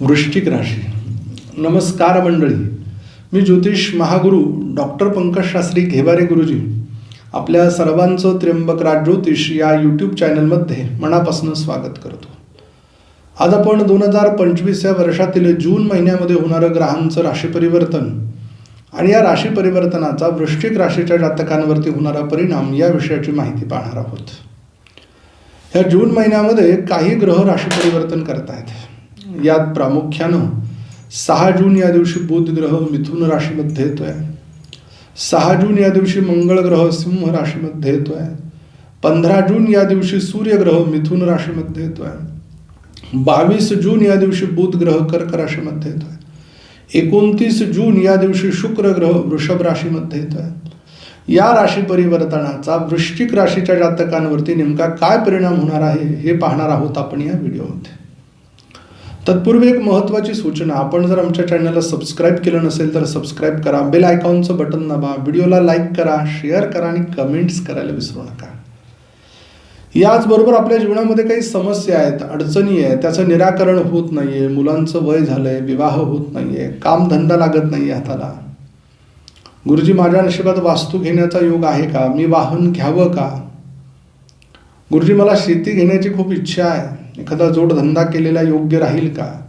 वृश्चिक राशी. नमस्कार मंडळी. मी ज्योतिष महागुरू डॉक्टर पंकजशास्त्री घेवारे गुरुजी. आपल्या सर्वांचं त्र्यंबक राज ज्योतिष या यूट्यूब चॅनलमध्ये मनापासून स्वागत करतो. आज आपण दोन हजार पंचवीस या वर्षातील जून महिन्यामध्ये होणारं ग्रहांचं राशी परिवर्तन आणि या राशी परिवर्तनाचा वृश्चिक राशीच्या जातकांवरती होणारा परिणाम या विषयाची माहिती पाहणार आहोत. ह्या जून महिन्यामध्ये काही ग्रह राशी परिवर्तन करतायत. यात प्रामुख्यानं सहा जून या दिवशी बुध ग्रह मिथुन राशीमध्ये येतोय. सहा जून या दिवशी मंगळ ग्रह सिंह राशीमध्ये येतोय. पंधरा जून या दिवशी सूर्यग्रह मिथुन राशीमध्ये येतोय. बावीस जून या दिवशी बुध ग्रह कर्क राशीमध्ये येतोय. एकोणतीस जून या दिवशी शुक्र ग्रह वृषभ राशीमध्ये येतोय. या राशी परिवर्तनाचा वृश्चिक राशीच्या जातकांवरती नेमका काय परिणाम होणार आहे हे पाहणार आहोत आपण या व्हिडिओमध्ये. तत्पूर्वी एक महत्त्वाची सूचना आपण जर आमच्या चॅनलला सबस्क्राईब केलं नसेल तर सबस्क्राईब करा बेल आयकॉनचं बटन दाबा व्हिडिओला लाईक करा शेअर करा आणि कमेंट्स करायला विसरू नका. याचबरोबर आपल्या जीवनामध्ये काही समस्या आहेत अडचणी आहेत त्याचं निराकरण होत नाही आहे मुलांचं वय झालं आहे विवाह होत नाही आहे कामधंदा लागत नाही आहे हाताला. गुरुजी माझ्या नशिबात वास्तू घेण्याचा योग आहे का? मी वाहन घ्यावं का? गुरुजी मला शेती घेण्याची खूप इच्छा आहे. एखादा जोडधंदा केलेला योग्य राहील का?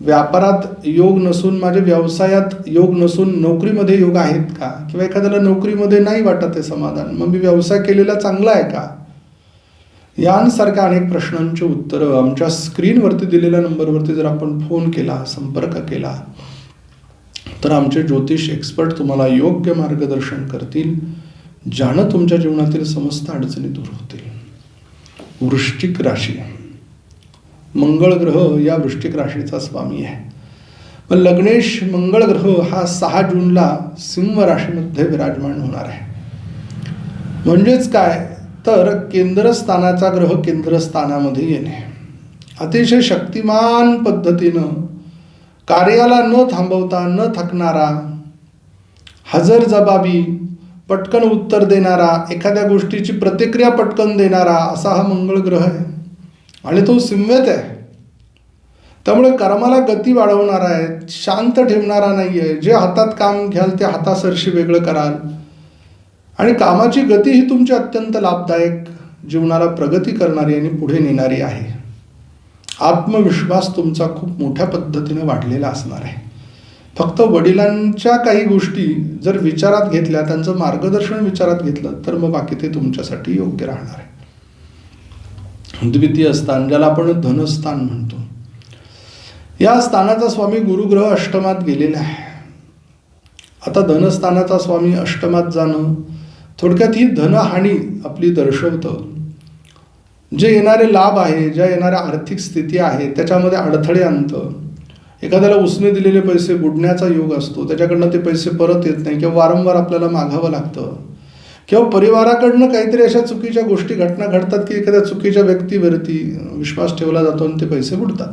व्यापारात योग नसून माझ्या व्यवसायात योग नसून नोकरीमध्ये योग आहेत का? किंवा एखाद्याला नोकरीमध्ये नाही वाटत आहे समाधान मग मी व्यवसाय केलेला चांगला आहे का? यांसारख्या अनेक प्रश्नांची उत्तरं आमच्या स्क्रीनवरती दिलेल्या नंबरवरती जर आपण फोन केला संपर्क केला तर आमचे ज्योतिष एक्सपर्ट तुम्हाला योग्य मार्गदर्शन करतील ज्यानं तुमच्या जीवनातील समस्त अडचणी दूर होतील. वृश्चिक राशी. मंगळ ग्रह या वृश्चिक राशीचा स्वामी आहे. पण लग्नेश मंगळ ग्रह हा सहा जूनला सिंह राशीमध्ये विराजमान होणार आहे. म्हणजेच काय? तर केंद्रस्थानाचा ग्रह केंद्रस्थानामध्ये येणे. अतिशय शक्तिमान पद्धतीनं कार्याला न थांबवता न थकणारा हजर जबाबी पटकन उत्तर देणारा एखाद्या गोष्टीची प्रतिक्रिया पटकन देणारा असा हा मंगळ ग्रह आहे. आणि तो सिंवेत आहे. त्यामुळे कर्माला गती वाढवणारा आहे शांत ठेवणारा नाही आहे जे हातात काम घ्याल ते हातासरशी वेगळं कराल. आणि कामाची गती ही तुमची अत्यंत लाभदायक जीवनाला प्रगती करणारी आणि पुढे नेणारी आहे. आत्मविश्वास तुमचा खूप मोठ्या पद्धतीने वाढलेला असणार आहे. फक्त वडिलांच्या काही गोष्टी जर विचारात घेतल्या त्यांचं मार्गदर्शन विचारात घेतलं तर मग बाकी ते तुमच्यासाठी योग्य राहणार आहे. द्वितीय स्थान ज्याला आपण धनस्थान म्हणतो. या स्थानाचा स्वामी गुरुग्रह अष्टमात गेलेला आहे. आता धनस्थानाचा स्वामी अष्टमात जाणं थोडक्यात ही धनहानी आपली दर्शवतं. जे येणारे लाभ आहे ज्या येणाऱ्या आर्थिक स्थिती आहे त्याच्यामध्ये अडथळे आणतं. एखाद्याला उसने दिलेले पैसे बुडण्याचा योग असतो त्याच्याकडनं ते पैसे परत येत नाही किंवा वारंवार आपल्याला मागावं लागतं. किंवा परिवाराकडनं काहीतरी अशा चुकीच्या गोष्टी घटना घडतात की एखाद्या चुकीच्या व्यक्तीवरती विश्वास ठेवला जातो आणि ते पैसे बुडतात.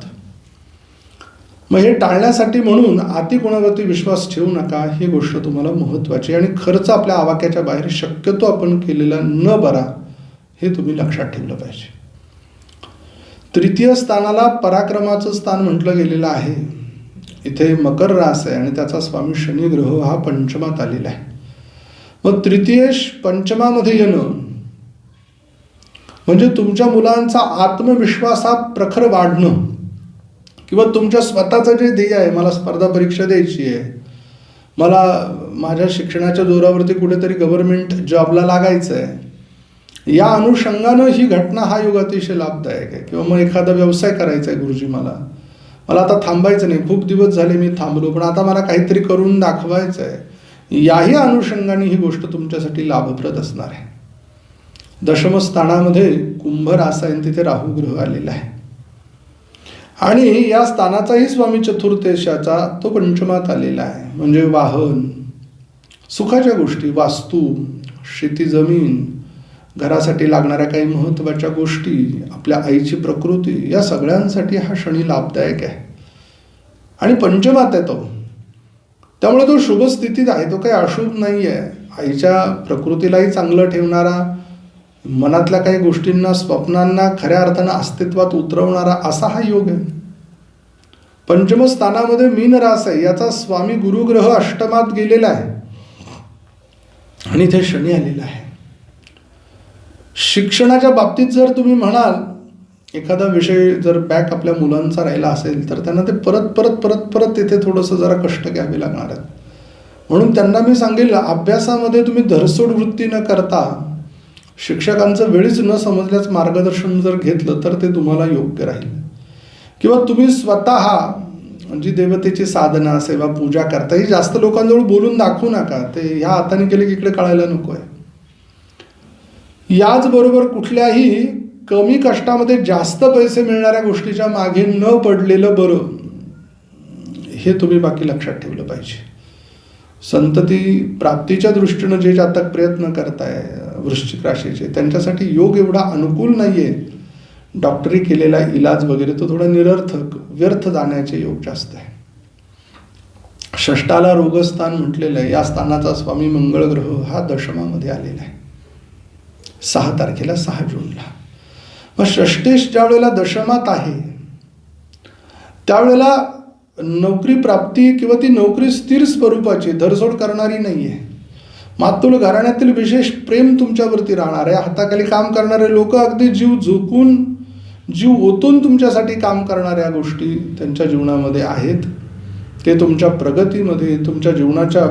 मग हे टाळण्यासाठी म्हणून अति कोणावरती विश्वास ठेवू नका ही गोष्ट तुम्हाला महत्त्वाची आणि खर्च आपल्या आवाक्याच्या बाहेर शक्यतो आपण केलेला न बरा हे तुम्ही लक्षात ठेवलं पाहिजे. तृतीय स्थानाला पराक्रमाचं स्थान म्हटलं गेलेलं आहे. इथे मकर रास आहे आणि त्याचा स्वामी शनी ग्रह हा पंचमात आलेला आहे. मग तृतीयेश पंचमामध्ये येणं म्हणजे तुमच्या मुलांचा आत्मविश्वास हा प्रखर वाढणं. किंवा तुमच्या स्वतःचं जे ध्येय आहे मला स्पर्धा परीक्षा द्यायची आहे मला माझ्या शिक्षणाच्या जोरावरती कुठेतरी गव्हर्नमेंट जॉबला लागायचं आहे या अनुषंगानं ही घटना हा योग अतिशय लाभदायक आहे. किंवा मग एखादा व्यवसाय करायचा आहे गुरुजी मला. मला आता थांबायचं नाही. खूप दिवस झाले मी थांबलो पण आता मला काहीतरी करून दाखवायचं आहे याही अनुषंगाने ही गोष्ट तुमच्यासाठी लाभप्रद असणार आहे. दशमस्थानामध्ये कुंभ रासायन तिथे राहू ग्रह आलेला आहे. आणि या स्थानाचाही स्वामी चतुर्देशाचा तो पंचमात आलेला आहे. म्हणजे वाहन सुखाच्या गोष्टी वास्तू शेती जमीन घरासाठी लागणाऱ्या काही महत्त्वाच्या गोष्टी आपल्या आईची प्रकृती या सगळ्यांसाठी हा शनी लाभदायक आहे. आणि पंचमात आहे तो. त्यामुळे तो शुभ स्थितीत आहे. तो काही अशुभ नाही आहे आईच्या प्रकृतीलाही चांगलं ठेवणारा मनातल्या काही गोष्टींना स्वप्नांना खऱ्या अर्थानं अस्तित्वात उतरवणारा असा हा योग आहे. पंचम स्थानामध्ये मीन रास आहे याचा स्वामी गुरुग्रह अष्टमात गेलेला आहे. आणि इथे शनी आलेला आहे. शिक्षणाच्या बाबतीत जर तुम्ही म्हणाल एखादा विषय जर बॅक आपल्या मुलांचा राहिला असेल तर त्यांना ते परत परत परत परत तिथे थोडंसं जरा कष्ट घ्यावे लागणार आहेत. म्हणून त्यांना मी सांगेल अभ्यासामध्ये तुम्ही धरसोड वृत्ती न करता शिक्षकांचं वेळीच न समजल्याच मार्गदर्शन जर घेतलं तर ते तुम्हाला योग्य राहील. किंवा तुम्ही स्वतः जी देवतेची साधना सेवा पूजा करता ही जास्त लोकांजवळ बोलून दाखवू नका. ते ह्या हाताने केले की इकडे कळायला नको आहे. याचबरोबर कुठल्याही कमी कष्टामध्ये जास्त पैसे मिळणाऱ्या गोष्टीच्या मागे न पडलेलं बरं हे तुम्ही बाकी लक्षात ठेवलं पाहिजे. संतती प्राप्तीच्या दृष्टीनं जे जातक प्रयत्न करताय वृश्चिक राशीचे त्यांच्यासाठी योग एवढा अनुकूल नाही आहे डॉक्टरी केलेला इलाज वगैरे तो थोडा निरर्थक व्यर्थ जाण्याचे योग जास्त आहे. षष्टाला रोगस्थान म्हटलेलं आहे. या स्थानाचा स्वामी मंगळ ग्रह हा दशमामध्ये आलेला आहे. सहा तारखेला सहा जूनला. मग षष्टेश ज्या वेळेला दशमात आहे त्यावेळेला नोकरी प्राप्ती किंवा ती नोकरी स्थिर स्वरूपाची धरसोड करणारी नाही आहे मातुल घराण्यातील विशेष प्रेम तुमच्यावरती राहणार आहे. हाताखाली काम करणारे लोक अगदी जीव झोकून जीव ओतून तुमच्यासाठी काम करणाऱ्या गोष्टी त्यांच्या जीवनामध्ये आहेत. ते तुमच्या प्रगतीमध्ये तुमच्या जीवनाच्या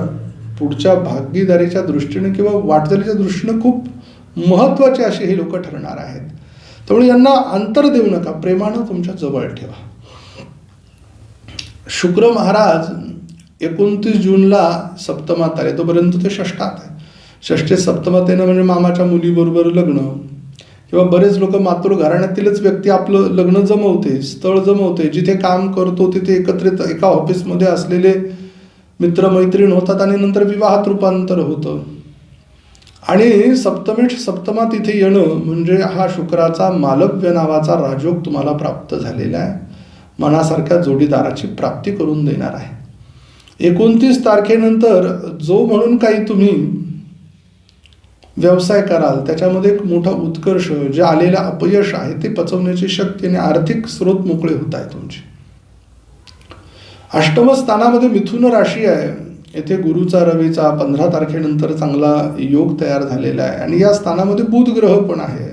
पुढच्या भागीदारीच्या दृष्टीने किंवा वाटचालीच्या दृष्टीने खूप महत्त्वाचे असे हे लोक ठरणार आहेत. त्यामुळे यांना अंतर देऊ नका. प्रेमानं तुमच्या जवळ ठेवा. शुक्र महाराज एकोणतीस जूनला सप्तमात आले. तोपर्यंत ते षष्ठात आहे. षष्ठे सप्तमात येणं म्हणजे मामाच्या मुलीबरोबर लग्न. किंवा बरेच लोक मातृ घराण्यातीलच व्यक्ती आपलं लग्न जमवते स्थळ जमवते जिथे काम करतो तिथे एकत्रित एका ऑफिसमध्ये असलेले मित्रमैत्रीण होतात आणि नंतर विवाहात रूपांतर होतं. आणि सप्तमेठ सप्तमात इथे येणं म्हणजे हा शुक्राचा मालव्य नावाचा राजयोग तुम्हाला प्राप्त झालेला आहे. मनासारख्या जोडीदाराची प्राप्ती करून देणार आहे. एकोणतीस तारखेनंतर जो म्हणून काही तुम्ही व्यवसाय कराल त्याच्यामध्ये एक मोठा उत्कर्ष जे आलेलं अपयश आहे ते पचवण्याची शक्ती आणि आर्थिक स्रोत मोकळे होत आहे तुमचे. अष्टम स्थानामध्ये मिथुन राशी आहे. येथे गुरुचा रवीचा पंधरा तारखेनंतर चांगला योग तयार झालेला आहे. आणि या स्थानामध्ये बुध ग्रह पण आहे.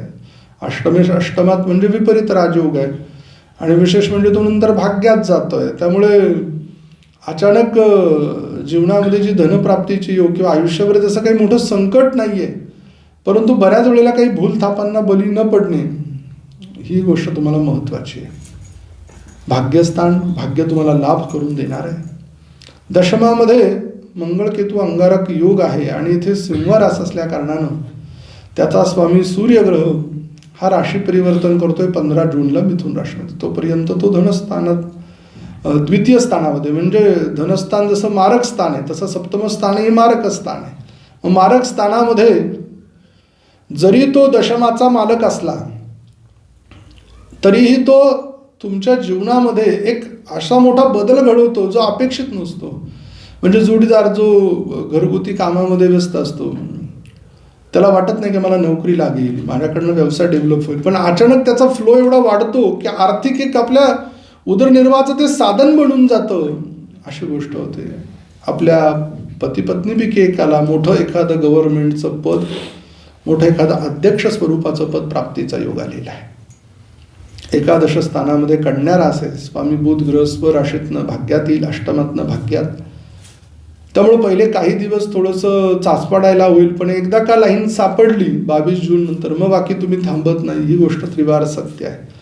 अष्टमेश अष्टमात म्हणजे विपरीत राजयोग आहे. आणि विशेष म्हणजे तो नंतर भाग्यात जातो आहे त्यामुळे अचानक जीवनामध्ये जी धनप्राप्तीची योग किंवा आयुष्यावर जसं काही मोठं संकट नाही आहे परंतु बऱ्याच वेळेला काही भूलथापांना बली न पडणे ही गोष्ट तुम्हाला महत्त्वाची आहे. भाग्यस्थान भाग्य तुम्हाला लाभ करून देणार आहे. दशमामध्ये मंगळकेतू अंगारक योग आहे आणि इथे सिंहरास असल्या कारणानं त्याचा स्वामी सूर्यग्रह हा राशी परिवर्तन करतोय पंधरा जूनला मिथून राशीमध्ये. तोपर्यंत तो धनस्थानात द्वितीय स्थानामध्ये म्हणजे धनस्थान जसं मारक स्थान आहे तसं सप्तम स्थान हे मारक स्थान आहे. मग मारक स्थानामध्ये जरी तो दशमाचा मालक असला तरीही तो तुमच्या जीवनामध्ये एक असा मोठा बदल घडवतो जो अपेक्षित नसतो. म्हणजे जोडीदार जो घरगुती कामामध्ये व्यस्त असतो त्याला वाटत नाही की मला नोकरी लागेल माझ्याकडनं व्यवसाय डेव्हलप होईल. पण अचानक त्याचा फ्लो एवढा वाढतो की आर्थिक एक आपल्या उदरनिर्वाहाचं ते साधन बनून जातं. अशी गोष्ट होते. आपल्या पतीपत्नीपैकी एकाला मोठं एखादं गव्हर्नमेंटचं पद मोठं एखादं अध्यक्ष स्वरूपाचं पद प्राप्तीचा योग आलेला आहे. एकादश स्थानामध्ये कन्या रास आहे स्वामी बुध ग्रह स्वराशीतनं भाग्यात येईल अष्टमातनं भाग्यात त्यामुळे पहिले काही दिवस थोडंसं चाचपाडायला होईल पण एकदा का लाईन सापडली बावीस जून नंतर मग बाकी तुम्ही थांबत नाही. ही गोष्ट त्रिवार सत्य आहे.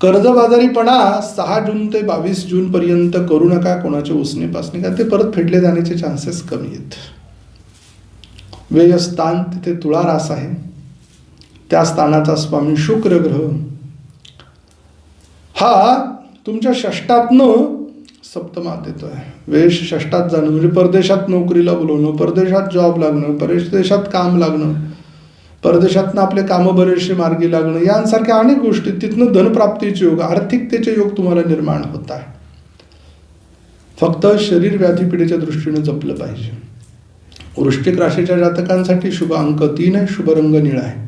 कर्जबाजारीपणा सहा जून ते बावीस जून पर्यंत करू नका कोणाचे उसने पासणे का ते परत फेडले जाण्याचे चान्सेस कमी आहेत. व्ययस्थान तिथे तुळा रास आहे. त्या स्थानाचा स्वामी शुक्र ग्रह. हा तुमच्या षष्टातनं सप्तमात आहे वेश षष्टात जाणं म्हणजे परदेशात नोकरीला बोलवणं परदेशात जॉब लागणं परदेशात काम लागणं परदेशातनं आपले कामं बरेचसे मार्गी लागणं यांसारख्या अनेक गोष्टी तिथनं धनप्राप्तीचे योग आर्थिकतेचे योग तुम्हाला निर्माण होत आहे. फक्त शरीर व्याधीपिढीच्या दृष्टीने जपलं पाहिजे. वृश्चिक राशीच्या जातकांसाठी शुभ अंक तीन आहे शुभ रंग निळा आहे.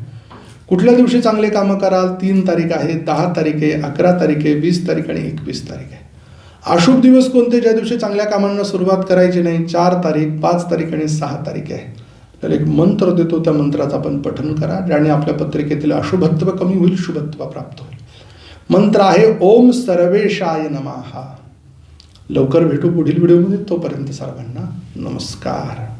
कुठल्या दिवशी चांगले कामं कराल? तीन तारीख आहे दहा तारीख आहे अकरा तारीख आहे वीस तारीख आणि एकवीस तारीख आहे. अशुभ दिवस कोणते ज्या दिवशी चांगल्या कामांना सुरुवात करायची नाही? चार तारीख पाच तारीख आणि सहा तारीख आहे. तर एक मंत्र देतो त्या मंत्राचं आपण पठन करा ज्याने आपल्या पत्रिकेतील अशुभत्व कमी होईल शुभत्व प्राप्त होईल. मंत्र आहे ओम सर्वेशाय नमः. लवकर भेटू पुढील व्हिडिओमध्ये तोपर्यंत सर्वांना नमस्कार.